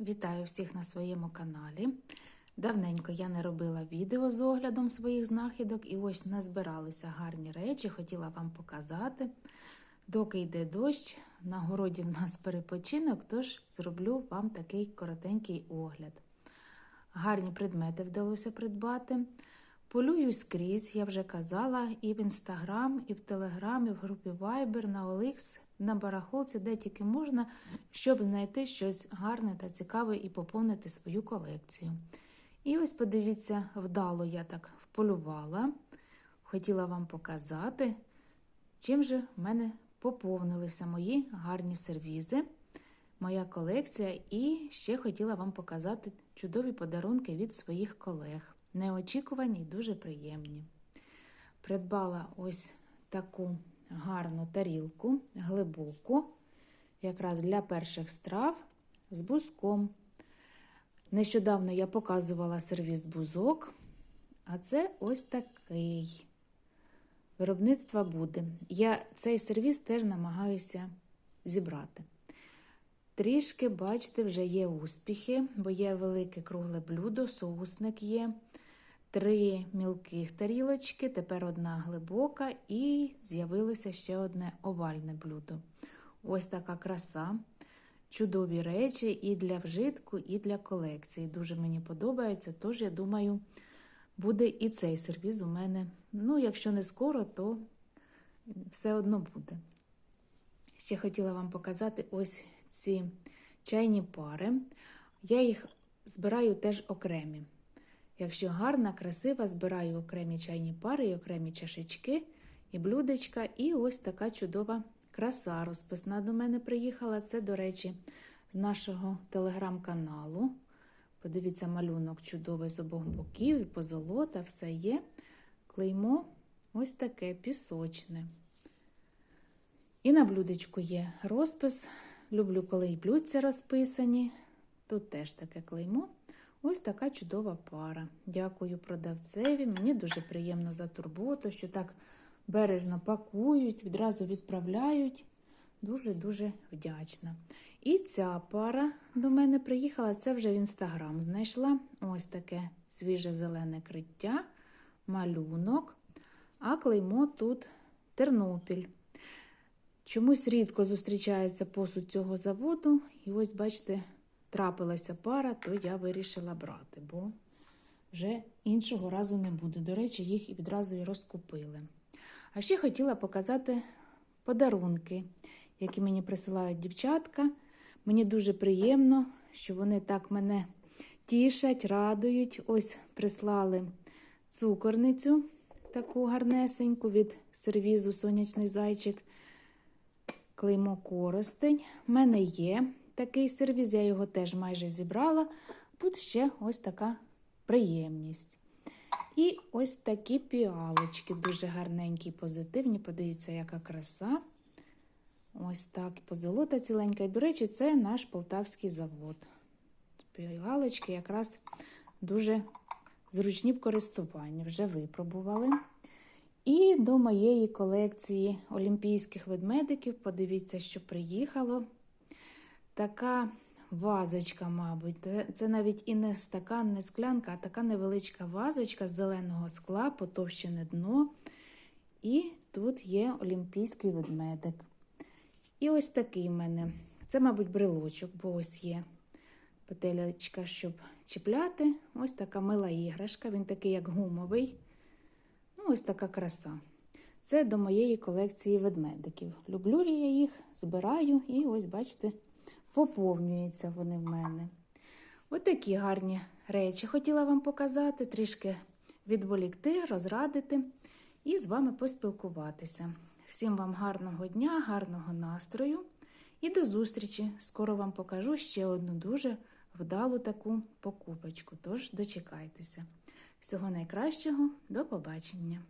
Вітаю всіх на своєму каналі. Давненько я не робила відео з оглядом своїх знахідок, і ось назбиралися гарні речі, хотіла вам показати. Доки йде дощ, на городі в нас перепочинок, тож зроблю вам такий коротенький огляд. Гарні предмети вдалося придбати. Полюю скрізь, я вже казала, і в інстаграм, і в телеграм, і в групі Viber, на OLX, на барахолці, де тільки можна, щоб знайти щось гарне та цікаве і поповнити свою колекцію. І ось подивіться, вдало я так вполювала. Хотіла вам показати, чим же в мене поповнилися мої гарні сервізи, моя колекція, і ще хотіла вам показати чудові подарунки від своїх колег. Неочікувані і дуже приємні. Придбала ось таку гарну тарілку, глибоку, якраз для перших страв з бузком. Нещодавно я показувала сервіс бузок, а це ось такий. Виробництва буде. Я цей сервіс теж намагаюся зібрати. Трішки, бачите, вже є успіхи, бо є велике кругле блюдо, соусник є, три мілких тарілочки, тепер одна глибока, і з'явилося ще одне овальне блюдо. Ось така краса. Чудові речі і для вжитку, і для колекції. Дуже мені подобається, тож я думаю, буде і цей сервіз у мене. Ну, якщо не скоро, то все одно буде. Ще хотіла вам показати ось ці чайні пари. Я їх збираю теж окремі. Якщо гарна, красива, збираю окремі чайні пари, і окремі чашечки і блюдечка, і ось така чудова краса розписна до мене приїхала. Це, до речі, з нашого телеграм-каналу. Подивіться, малюнок чудовий з обох боків, і позолота, все є. Клеймо ось таке пісочне. І на блюдечку є розпис. Люблю, коли і блюдця розписані. Тут теж таке клеймо. Ось така чудова пара. Дякую продавцеві. Мені дуже приємно за турботу, що так бережно пакують, відразу відправляють. Дуже-дуже вдячна. І ця пара до мене приїхала, це вже в інстаграм знайшла. Ось таке свіже зелене криття, малюнок, а клеймо тут Тернопіль. Чомусь рідко зустрічається посуд цього заводу, і ось, бачите, трапилася пара, то я вирішила брати, бо вже іншого разу не буде. До речі, їх і відразу і розкупили. А ще хотіла показати подарунки, які мені присилають дівчатка. Мені дуже приємно, що вони так мене тішать, радують. Ось прислали цукорницю, таку гарнесеньку від сервізу Сонячний зайчик. Клеймо Коростень. У мене є такий сервіз, я його теж майже зібрала. Тут ще ось така приємність. І ось такі піалочки, дуже гарненькі, позитивні. Подивіться, яка краса. Ось так, позолота ціленька. І, до речі, це наш полтавський завод. Піалочки якраз дуже зручні в користуванні, вже випробували. І до моєї колекції олімпійських ведмедиків, подивіться, що приїхало. Така вазочка, мабуть. Це навіть і не стакан, не склянка, а така невеличка вазочка з зеленого скла, потовщене дно. І тут є олімпійський ведмедик. І ось такий в мене. Це, мабуть, брелочок, бо ось є петелечка, щоб чіпляти. Ось така мила іграшка. Він такий, як гумовий. Ну, ось така краса. Це до моєї колекції ведмедиків. Люблю я їх, збираю, і ось, бачите, поповнюються вони в мене. Ось такі гарні речі хотіла вам показати, трішки відволікти, розрадити і з вами поспілкуватися. Всім вам гарного дня, гарного настрою і до зустрічі! Скоро вам покажу ще одну дуже вдалу таку покупочку. Тож дочекайтеся. Всього найкращого, до побачення!